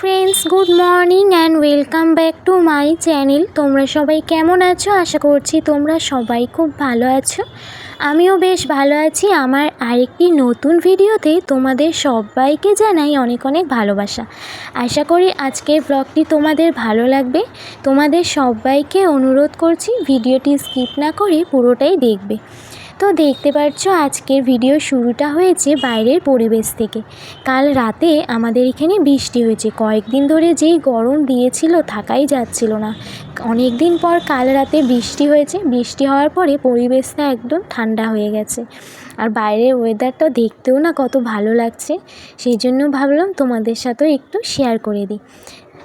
Friends good morning and welcome back to my channel তোমরা সবাই কেমন আছো? আশা করছি তোমরা সবাই খুব ভালো আছো। আমিও বেশ ভালো আছি। আমার আরেকটি নতুন ভিডিওতে তোমাদের সবাইকে জানাই অনেক অনেক ভালোবাসা। আশা করি আজকের ব্লগটি তোমাদের ভালো লাগবে। তোমাদের সবাইকে অনুরোধ করছি ভিডিওটি স্কিপ না করে পুরোটাই দেখবে। তো দেখতে পাচ্ছ আজকের ভিডিও শুরুটা হয়েছে বাইরের পরিবেশ থেকে। কাল রাতে আমাদের এখানে বৃষ্টি হয়েছে। কয়েকদিন ধরে যেই গরম দিয়েছিল থাকাই যাচ্ছিল না। অনেক দিন পর কাল রাতে বৃষ্টি হয়েছে। বৃষ্টি হওয়ার পরে পরিবেশটা একদম ঠান্ডা হয়ে গেছে। আর বাইরের ওয়েদারটা দেখতেও না কত ভালো লাগছে। সেই জন্য ভাবলাম তোমাদের সাথেও একটু শেয়ার করে দিই।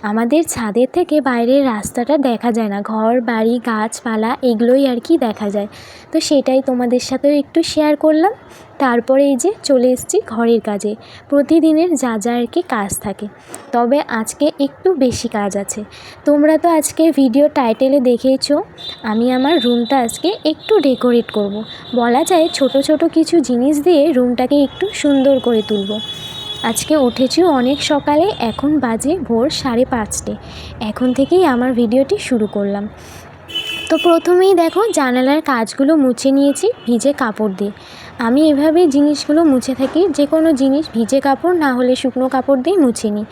আমাদের ছাদের থেকে বাইরের রাস্তাটা দেখা যায় না। ঘর, বাড়ি, গাছপালা এগুলোই আর কি দেখা যায়। তো সেটাই তোমাদের সাথেও একটু শেয়ার করলাম। তারপরে এই যে চলে এসেছি ঘরের কাজে। প্রতিদিনের যা যা আর কি কাজ থাকে। তবে আজকে একটু বেশি কাজ আছে। তোমরা তো আজকের ভিডিও টাইটেলে দেখেইছো, আমি আমার রুমটা আজকে একটু ডেকোরেট করব। বলা যায় ছোট ছোট কিছু জিনিস দিয়ে রুমটাকে একটু সুন্দর করে তুলবো। আজকে উঠেছি অনেক সকালে, এখন বাজে ভোর সাড়ে পাঁচটে। এখন থেকেই আমার ভিডিওটি শুরু করলাম। তো প্রথমেই দেখো, জানালার কাজগুলো মুছে নিয়েছি ভিজে কাপড় দিয়ে। আমি এভাবে জিনিসগুলো মুছে থাকি, যে কোনো জিনিস ভিজে কাপড় না হলে শুকনো কাপড় দিয়ে মুছে নিই।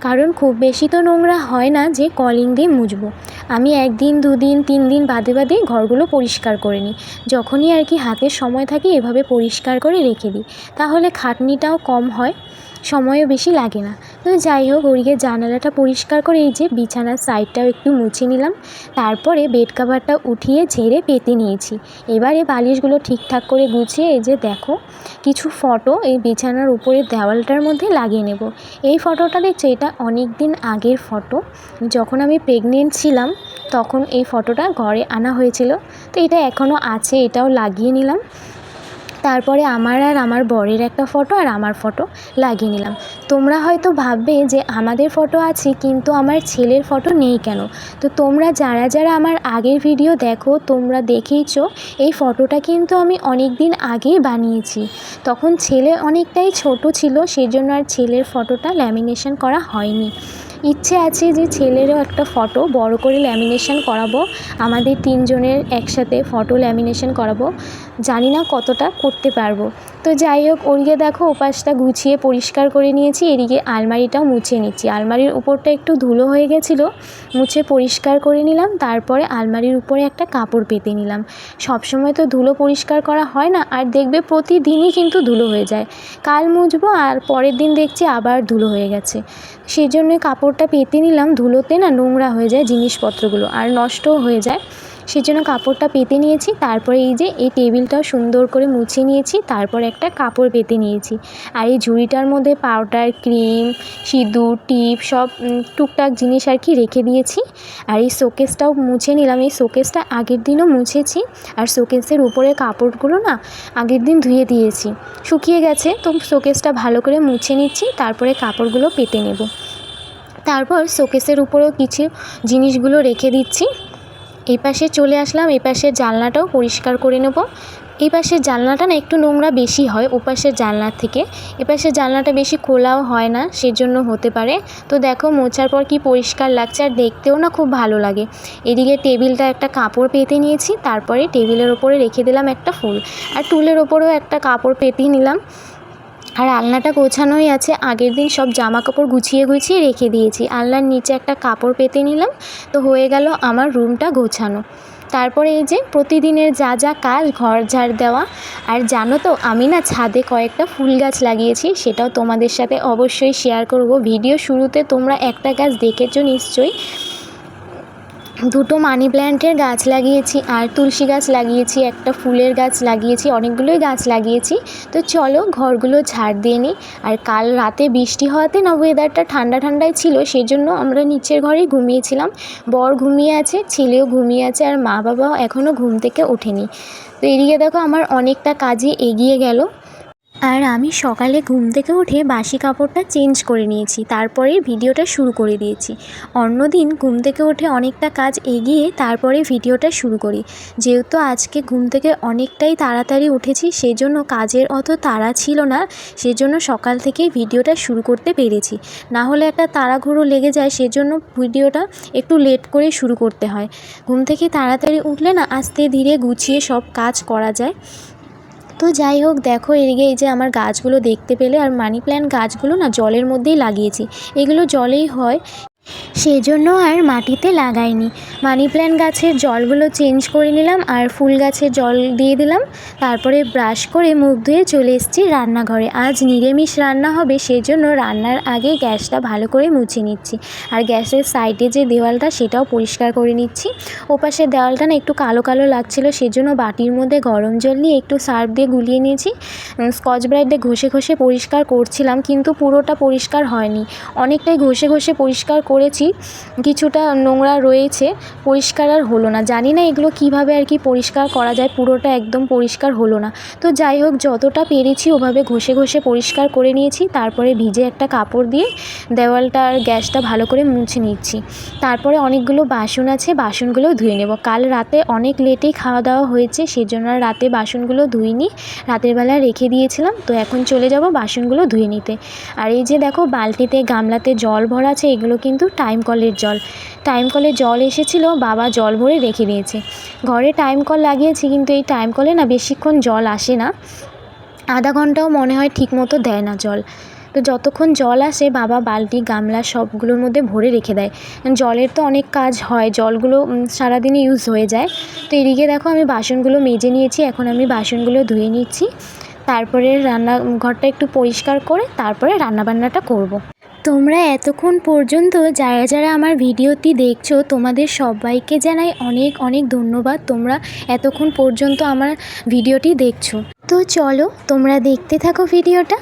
কারণ খুব বেশি তো নোংরা হয় না যে কলিং দিয়ে মুছবো আমি একদিন, দুদিন তিন দিন বাদে বাদে ঘরগুলো পরিষ্কার করে নিই। যখনই আর কি হাতে সময় থাকে এভাবে পরিষ্কার করে রেখে দিই। তাহলে খাটনিটাও কম হয়। সময়ও বেশি লাগে না। তো যাই হোক, ওদিকে জানালাটা পরিষ্কার করে এই যে বিছানার সাইডটাও একটু মুছে নিলাম। তারপরে বেড কাভারটা উঠিয়ে ঝেড়ে পেতে নিয়েছি। এবারে বালিশগুলো ঠিকঠাক করে গুছিয়ে এই যে দেখো, কিছু ফটো এই বিছানার উপরে দেওয়ালটার মধ্যে লাগিয়ে নেব। এই ফটোটা দেখছ? এটা অনেক দিন আগের ফটো যখন আমি প্রেগনেন্ট ছিলাম, তখন এই ফটোটা ঘরে আনা হয়েছিল। তো এটা এখনও আছে, এটাও লাগিয়ে নিলাম। তারপরে আমার আর আমার বরের একটা ফটো আর আমার ফটো লাগিয়ে নিলাম। তোমরা হয়তো ভাববে যে আমাদের ফটো আছে, কিন্তু আমার ছেলের ফটো নেই কেন? তো তোমরা যারা যারা আমার আগের ভিডিও দেখো, তোমরা দেখেইছো, এই ফটোটা কিন্তু আমি অনেক দিন আগেই বানিয়েছি। তখন ছেলে অনেকটাই ছোট ছিল সেই জন্য আর ছেলের ফটোটা ল্যামিনেশন করা হয়নি। ইচ্ছে আছে যে ছেলেরও একটা ফটো বড় করে ল্যামিনেশন করাবো, আমাদের তিনজনের একসাথে ফটো ল্যামিনেশন করাবো, জানি না কতটা করতে পারব। তো যাই হোক, ওদিকে দেখো ওপাশটা গুছিয়ে পরিষ্কার করে নিয়েছি, এদিকে আলমারিটাও মুছে নিচ্ছি। আলমারির উপরটা একটু ধুলো হয়ে গেছিল, মুছে পরিষ্কার করে নিলাম, তারপরে আলমারির উপরে একটা কাপড় পেতে নিলাম। সবসময় তো ধুলো পরিষ্কার করা হয় না, আর দেখবে প্রতিদিনই কিন্তু ধুলো হয়ে যায়। কাল মুছবো, আর পরের দিন দেখছি আবার ধুলো হয়ে গেছে। সেই জন্য কাপড়টা পেতে নিলাম, ধুলোতে না নোংরা হয়ে যায় জিনিসপত্রগুলো, আর নষ্টও হয়ে যায়। সেই জন্য কাপড়টা পেতে নিয়েছি। তারপরে এই যে, এই টেবিলটাও সুন্দর করে মুছে নিয়েছি। তারপর একটা কাপড় পেতে নিয়েছি। আর এই ঝুড়িটার মধ্যে পাউডার, ক্রিম, সিঁদুর, টিপ সব টুকটাক জিনিস আর কি রেখে দিয়েছি। আর এই শোকেসটাও মুছে নিলাম। এই শোকেসটা আগের দিনও মুছেছি। আর শোকেসের উপরে কাপড়গুলো না আগের দিন ধুয়ে দিয়েছি। শুকিয়ে গেছে, তো শোকেসটা ভালো করে মুছে নিচ্ছি। তারপরে কাপড়গুলো পেতে নেব। তারপর শোকেসের উপরেও কিছু জিনিসগুলো রেখে দিচ্ছি। এই পাশে চলে আসলাম, এই পাশের জানলাটাও পরিষ্কার করে নেব। এই পাশের জানলাটা না একটু নোংরা বেশি হয় ও পাশের জানলার থেকে। এ পাশের জানলাটা বেশি খোলাও হয় না, সেজন্য হতে পারে। তো দেখো মোছার পর কি পরিষ্কার লাগছে আর দেখতেও না খুব ভালো লাগে। এদিকে টেবিলটা একটা কাপড় পেতে নিয়েছি, তারপরে টেবিলের ওপরে রেখে দিলাম একটা ফুল। আর টুলের ওপরেও একটা কাপড় পেতে নিলাম। আর আলনাটা গোছানোই আছে। আগের দিন সব জামা কাপড় গুছিয়ে গুছিয়ে রেখে দিয়েছি। আলনার নিচে একটা কাপড় পেতে নিলাম। তো হয়ে গেল আমার রুমটা গোছানো। তারপরে এই যে প্রতিদিনের যা যা কাজ ঘর ঝাড় দেওয়া। আর জানো তো, আমি না ছাদে কয়েকটা ফুল গাছ লাগিয়েছি, সেটাও তোমাদের সাথে অবশ্যই শেয়ার করব। ভিডিও শুরুতে তোমরা একটা গাছ দেখেছ নিশ্চয়ই। দুটো মানি প্ল্যান্টের গাছ লাগিয়েছি, আর তুলসী গাছ লাগিয়েছি, একটা ফুলের গাছ লাগিয়েছি, অনেকগুলোই গাছ লাগিয়েছি। তো চলো ঘরগুলো ঝাড় দিয়ে নিই। আর কাল রাতে বৃষ্টি হওয়াতে না ওয়েদারটা ঠান্ডা ঠান্ডাই ছিল, সেজন্য আমরা নিচের ঘরেই ঘুমিয়েছিলাম। বর ঘুমিয়ে আছে, ছেলেও ঘুমিয়ে আছে, আর মা বাবাও এখনও ঘুম থেকে ওঠেনি। তো এদিকে দেখো আমার অনেকটা কাজই এগিয়ে গেল। আর আমি সকালে ঘুম থেকে উঠে বাসি কাপড়টা চেঞ্জ করে নিয়েছি, তারপরে ভিডিওটা শুরু করে দিয়েছি। অন্যদিন ঘুম থেকে উঠে অনেকটা কাজ এগিয়ে তারপরে ভিডিওটা শুরু করি। যেহেতু আজকে ঘুম থেকে অনেকটাই তাড়াতাড়ি উঠেছি, সেজন্য কাজের অত তাড়া ছিল না, সেজন্য সকাল থেকেই ভিডিওটা শুরু করতে পেরেছি। না হলে একটা তাড়াহুড়ো লেগে যায়, সেজন্য ভিডিওটা একটু লেট করে শুরু করতে হয়। ঘুম থেকে তাড়াতাড়ি উঠলে না আস্তে ধীরে গুছিয়ে সব কাজ করা যায়। তো যাই হোক, দেখো এদিকে এই যে আমার গাছগুলো দেখতে পেলে, আর মানি প্ল্যান্ট গাছগুলো না জলের মধ্যেই লাগিয়েছি। এগুলো জলেই হয় সেজন্য আর মাটিতে লাগাইনি। মানি প্ল্যান্ট গাছের জলগুলো চেঞ্জ করে নিলাম আর ফুল গাছের জল দিয়ে দিলাম। তারপরে ব্রাশ করে মুখ ধুয়ে চলে এসেছি রান্নাঘরে। আজ নিরামিষ রান্না হবে, সেজন্য রান্নার আগে গ্যাসটা ভালো করে মুছে নিচ্ছি। আর গ্যাসের সাইডে যে দেওয়ালটা, সেটাও পরিষ্কার করে নিচ্ছি। ওপাশের দেওয়ালটা না একটু কালো কালো লাগছিল, সেজন্য বাটির মধ্যে গরম জল নিয়ে একটু সার্ফ দিয়ে গুলিয়ে নিয়েছি। স্কচ ব্রাইট দিয়ে ঘষে ঘষে পরিষ্কার করছিলাম, কিন্তু পুরোটা পরিষ্কার হয়নি। অনেকটাই ঘষে ঘষে পরিষ্কার করেছি, কিছুটা নোংরা রয়েছে, পরিষ্কার আর হলো না। জানি না এগুলো কীভাবে আর কি পরিষ্কার করা যায়, পুরোটা একদম পরিষ্কার হলো না। তো যাই হোক, যতটা পেরেছি ওভাবে ঘষে ঘষে পরিষ্কার করে নিয়েছি, তারপরে ভিজে একটা কাপড় দিয়ে দেওয়ালটা আর গ্যাসটা ভালো করে মুছে নিচ্ছি। তারপরে অনেকগুলো বাসন আছে, বাসনগুলোও ধুয়ে নেব। কাল রাতে অনেক লেটেই খাওয়া দাওয়া হয়েছে, সেজন্য আর রাতে বাসনগুলো ধুইনি। রাতের বেলা রেখে দিয়েছিলাম, তো এখন চলে যাব বাসনগুলো ধুয়ে নিতে। আর এই যে দেখো, বালতিতে, গামলাতে জল ভরা আছে, এগুলো কিন্তু টাইম কলের জল। টাইম কলের জল এসেছিল, বাবা জল ভরে রেখে দিয়েছে। ঘরে টাইম কল লাগিয়েছি, কিন্তু এই টাইম কলে না বেশিক্ষণ জল আসে না। আধা ঘন্টাও মনে হয় ঠিক মতো দেয় না জল। তো যতক্ষণ জল আসে, বাবা বালতি, গামলা সবগুলোর মধ্যে ভরে রেখে দেয়। জলের তো অনেক কাজ হয়, জলগুলো সারাদিনই ইউজ হয়ে যায়। তো এদিকে দেখো আমি বাসনগুলো মেজে নিয়েছি, এখন আমি বাসনগুলো ধুয়ে নিচ্ছি। তারপরে রান্না ঘরটা একটু পরিষ্কার করে তারপরে রান্নাবান্নাটা করব। তোমরা এতক্ষণ পর্যন্ত যারা যারা আমার ভিডিওটি দেখছ, তোমাদের সবাইকে জানাই অনেক অনেক ধন্যবাদ। তোমরা এতক্ষণ পর্যন্ত আমার ভিডিওটি দেখছ। তো চলো, তোমরা দেখতে থাকো ভিডিওটা।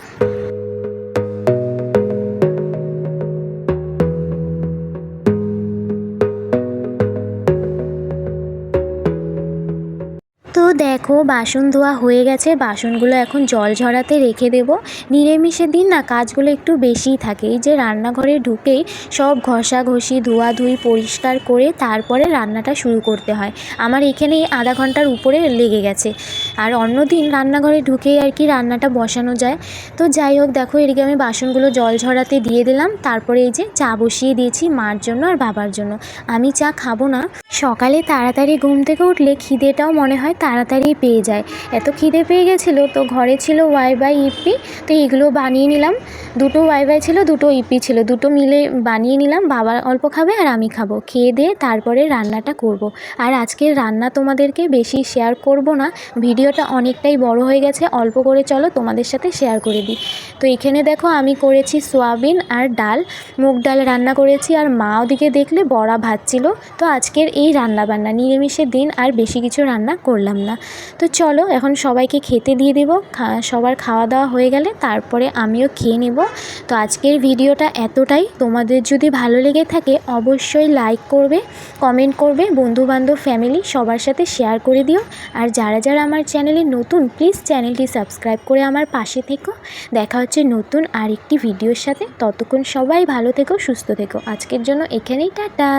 দেখো, বাসন ধোয়া হয়ে গেছে। বাসনগুলো এখন জল ঝরাতে রেখে দেবো। নিরামিষের দিন না, কাজগুলো একটু বেশিই থাকে। এই যে রান্নাঘরে ঢুকেই সব ঘষাঘষি, ধোয়াধুয়ি পরিষ্কার করে তারপরে রান্নাটা শুরু করতে হয়। আমার এখানে আধা ঘণ্টার উপরে লেগে গেছে। আর অন্য দিন রান্নাঘরে ঢুকেই আর কি রান্নাটা বসানো যায়। তো যাই হোক, দেখো, এদিকে আমি বাসনগুলো জল ঝরাতে দিয়ে দিলাম। তারপরে এই যে চা বসিয়ে দিয়েছি মার জন্য আর বাবার জন্য। আমি চা খাব না। সকালে তাড়াতাড়ি ঘুম থেকে উঠলে খিদেটাও মনে হয় তাড়াতাড়ি পেয়ে যায়। এত খিদে পেয়ে গেছিল, তো ঘরে ছিল ওয়াই বাই ইপি, তো এগুলো বানিয়ে নিলাম। দুটো ওয়াই বাই ছিল, দুটো ইপি ছিল, দুটো মিলে বানিয়ে নিলাম। বাবা অল্প খাবে আর আমি খাব। খেয়ে দিয়ে তারপরে রান্নাটা করব। আর আজকের রান্না তোমাদেরকে বেশি শেয়ার করব না, ভিডিওটা অনেকটাই বড় হয়ে গেছে, অল্প করে চলো তোমাদের সাথে শেয়ার করে দিই। তো এখানে দেখো আমি করেছি সোয়াবিন আর ডাল, মুগ ডাল রান্না করেছি আর মা ওদিকে দেখলে বড়া ভাত ছিল তো আজকের এই রান্না বান্না নিরামিষের দিন আর বেশি কিছু রান্না করলাম না। তো চলো এখন সবাইকে খেতে দিয়ে দেবো। সবার খাওয়া দাওয়া হয়ে গেলে তারপরে আমিও খেয়ে নেব। তো আজকের ভিডিওটা এতটাই। তোমাদের যদি ভালো লেগে থাকে অবশ্যই লাইক করবে কমেন্ট করবে, বন্ধুবান্ধব ফ্যামিলি সবার সাথে শেয়ার করে দিও। আর যারা যারা আমার চ্যানেলে নতুন প্লিজ চ্যানেলটি সাবস্ক্রাইব করে আমার পাশে থেকো। দেখা হচ্ছে নতুন আরেকটি ভিডিওর সাথে। ততক্ষণ সবাই ভালো থেকো, সুস্থ থেকো। আজকের জন্য এখানেই, টাটা!